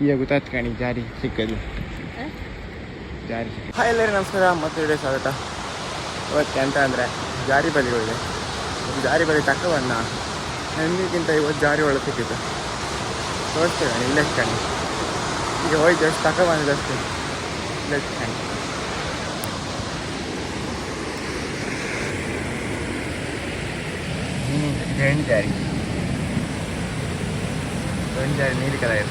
ಈಗ ಗೊತ್ತಾಯ್ತು ಕಣಿ ಜಾರಿ ಸಿಕ್ಕದು. ಜಾರಿ ಹಾಯ್ ಎಲ್ಲರಿಗೂ ನಮಸ್ಕಾರ ಮತ್ತೆ ಸ್ವಾಗತ. ಓಕೆ ಅಂತ ಅಂದರೆ ಜಾರಿ ಬಲಿಗಳಿದೆ ಒಳ್ಳೆ ಜಾರಿ ಬಲಿ ತಕ್ಕವನ್ನ ಹೆಣ್ಣಿಗಿಂತ ಇವತ್ತು ಜಾರಿ ಒಳಗೆ ಸಿಕ್ಕಿತ್ತು ತೋರಿಸ್ತೇವೆ ಕಣಿ ಇಲ್ಲೇ ಕಣಿ ಈಗ ಹೋಯ್ ಜಸ್ಟ್ ತಕ್ಕ ಬಂದು ಜಸ್ಟ್ ಇಲ್ಲೇ ಕಣಿ ಹ್ಞೂ ಜಾರಿ. ಹೆಣ್ಣು ಜಾರಿ ನೀಲಿ ಕಲರ್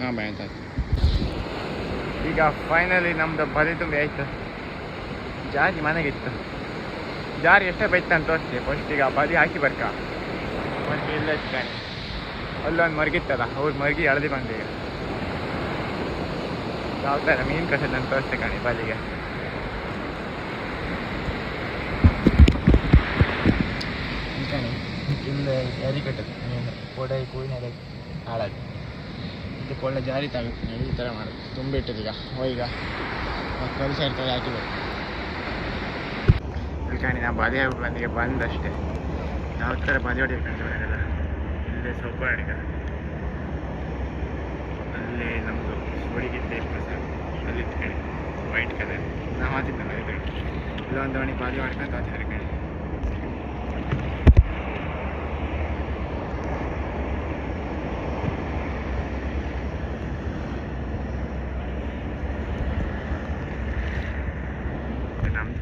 ಹಾಂ ಈಗ ಫೈನಲಿ ನಮ್ದು ಬಲಿ ತುಂಬಿ ಆಯ್ತು. ಜಾರಿ ಮನೆಗಿತ್ತು ಜಾರಿ ಎಷ್ಟೇ ಬೈತು ಅಂತ ತೋರಿಸಿ ಫಸ್ಟ್ ಈಗ ಬಲಿ ಹಾಕಿ ಬರ್ಕ. ಒಂದು ಇಲ್ಲ ಕಾಣಿ ಅಲ್ಲೊಂದು ಮರ್ಗಿತ್ತಲ್ಲ ಅವ್ರು ಮರ್ಗಿ ಎಳ್ದು ಬಂದೆ ಈಗ. ಯಾವ ಥರ ಮೀನು ಕಸದ ಅಂತ ತೋರಿಸ್ತೆ ಕಾಣಿ ಬಲಿಗೆ. ಕಾಣಿ ಇಲ್ಲ ಯಾರಿ ಕಟ್ಟದು ಮೀನು ಕೊಡೆ ಕೂಯಿನ ಹಾಳಾಗಿ ಇದಕ್ಕೆ ಒಳ್ಳೆ ಜಾರಿ ತಾಗುತ್ತೆ ನೋಡಿ ಈ ಥರ ಮಾಡೋದು. ತುಂಬಿಟ್ಟಿದೆ ಈಗ ಹೋ ಈಗ ಮತ್ತೆ ಕೆಲಸ ಇರ್ತದೆ ಹಾಕಿಬೇಕು ಇಲ್ಲಿ ನಾವು ಬಾದಿ ಬಂದಿಗೆ ಬಂದಷ್ಟೇ. ಯಾವ ಥರ ಬಾದಿ ಹೊಡಿಬೇಕಂತ ಮನೆಯಲ್ಲ ಇಲ್ಲೇ ಸ್ವಲ್ಪ ಅಡಿಗ ಅಲ್ಲಿ ನಮ್ಮದು ಸೋಡಿಗಿದ್ದೆ ಅಲ್ಲಿ ಇಟ್ಕೊಳ್ಳಿ ವೈಟ್ ಕಲರ್ ನಾವು ಮಾತಿದ್ದಲ್ಲ ಇದು. ಇಲ್ಲೊಂದು ಅವನಿಗೆ ಬಾದಿ ಮಾಡ್ಕೊಂಡು ಹೋಗ್ತಾರೆ ಕಣಿ. ನಮ್ದು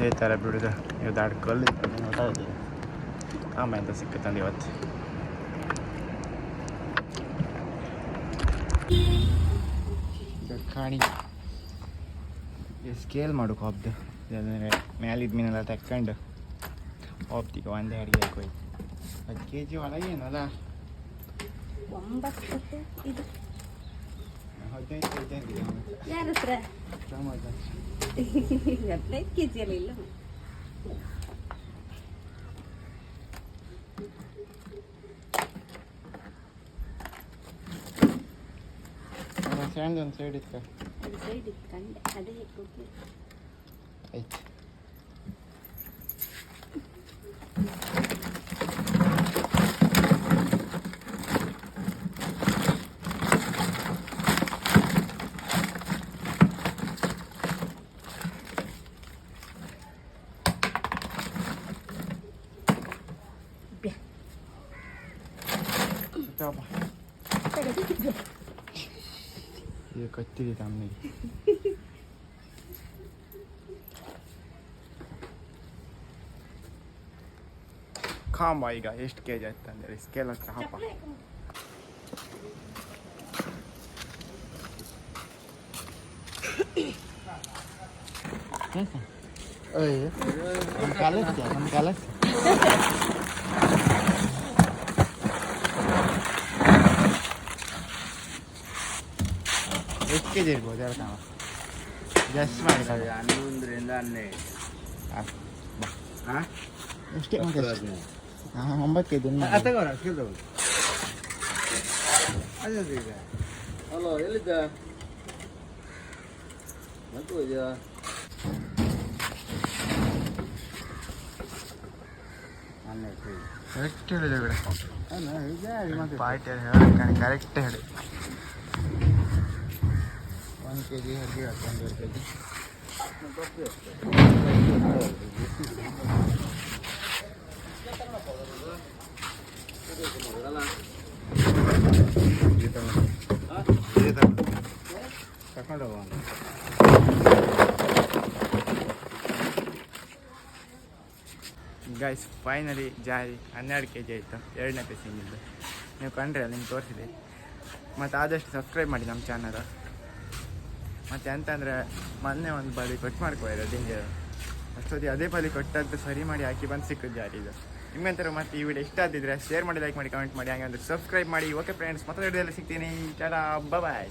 ಇದೇ ಥರ ಬಿಡುದು ನೀವು ದಾಡ್ ಕಲ್ಲು ನೋಡೋದು ಆಮೇಲೆ ಅಂತ ಸಿಕ್ಕತ್ತಂದು ಇವತ್ತು ಇದು ಕಾಣಿ ಸ್ಕೇಲ್ ಮಾಡೋಕೆ ಹೋಗ್ದು ಮ್ಯಾಲಿದ ಮೀನೆಲ್ಲ ತಕ್ಕೊಂಡು ಹೋಗ್ತೀಗ ಒಂದೇ ಅಡಿಗೆ ಹೋಯ್ತು ಹತ್ತು ಕೆ ಜಿ ಒಳಗೇನಲ್ಲ ಒಂಬತ್ತು ಇದು ಹದಿನೈದು ಹದಿನೈದು ಯಾರ ಹತ್ರ ಟೊಮೊಟೊ ಹದಿನೈದು ಕೆ ಜಿಯಲ್ಲಿ ಇಲ್ಲ ಒಂದು ಸೈಡ್ ಇತ್ತು ಸೈಡ್ ಅದೇ ಆಯ್ತು ಸಿಕ್ಕಪ್ಪ. ಇದು ಕತ್ತಿದೆ ತಮ್ಮನಿಗೆ ಕಾಂಬ ಈಗ ಎಷ್ಟು ಕೆ ಜಿ ಆಯ್ತು ಅಂದರೆ ಸ್ಕೇಲ್ ಹತ್ರ ಹಪ್ಪ ನಮ್ಮ ಕಾಲಕ್ಕೆ ನಮ್ಮ ಕಾಲಕ್ಕೆ ಎಷ್ಟು ಕೆ ಜಿ ಇರ್ಬೋದು ಹೇಳ್ತಾವ ಜಸ್ಟ್ ಮಾಡಿ ಸಾಕು. ಹನ್ನೊಂದರಿಂದ ಹನ್ನೆರಡು ಹಾಂ ಎಷ್ಟೇ ಮತ್ತೆ ಎಷ್ಟು? ಹಾಂ ಒಂಬತ್ತು ಕೆ ಜಿ ತಗೋರ ಕೇಳ್ದು ಅದೇ ಈಗ ಹಲೋ ಎಲ್ಲಿದ್ದ ಮತ್ತೆ ಹೋದ್ಯಾ ಹನ್ನೆರಡು ಕರೆಕ್ಟ್ ಹೇಳಿದೆ ಬಿಡ ಅಲ್ಲ ಈಗ ಅದು ಮತ್ತೆ ಪಾರ್ಟಿ ಹೇಳಿ ಕರೆಕ್ಟ್ ಹೇಳಿ ಒಂದು ಕೆ ಜಿ ಹರ್ಗಿ ಹಾಕಿ ಒಂದೂವರೆ ಕೆ ಜಿ ತಗೊಂಡು ಹೋಗೋಣ ಗೈಸ್ ಫೈನಲಿ ಜಾರಿ ಹನ್ನೆರಡು ಕೆ ಜಿ ಆಯಿತು ಎರಡನೇ ಪೀಸಿಂಗಿದ್ದು ನೀವು ಕಂಡ್ರೆ ನಿಮ್ಗೆ ತೋರಿಸಿದೆ ಮತ್ತು ಆದಷ್ಟು ಸಬ್ಸ್ಕ್ರೈಬ್ ಮಾಡಿ ನಮ್ಮ ಚಾನಲ್ ಮತ್ತು ಅಂದ್ರೆ ಮೊನ್ನೆ ಒಂದು ಬಾಲಿ ಕಟ್ ಮಾಡ್ಕೊಯ್ದು ದಿಂಗೆ ಅಷ್ಟೊತ್ತಿಗೆ ಅದೇ ಬಲಿ ಕೊಟ್ಟದ್ದು ಸರಿ ಮಾಡಿ ಹಾಕಿ ಬಂದು ಸಿಕ್ಕಿದ್ದು ಇದು? ನಿಮ್ಗಂತರ ಮತ್ತೆ ಈ ವಿಡಿಯೋ ಇಷ್ಟ ಆದಿದ್ರೆ ಶೇರ್ ಮಾಡಿ ಲೈಕ್ ಮಾಡಿ ಕಮೆಂಟ್ ಮಾಡಿ ಹಾಗೆ ಅಂದ್ರೆ ಸಬ್ಸ್ಕ್ರೈಬ್ ಮಾಡಿ ಓಕೆ ಫ್ರೆಂಡ್ಸ್ ಮತ್ತೆ ವಿಡಿಯೋದಲ್ಲಿ ಸಿಗ್ತೀನಿ. ಟಾಟಾ ಬಾಯ್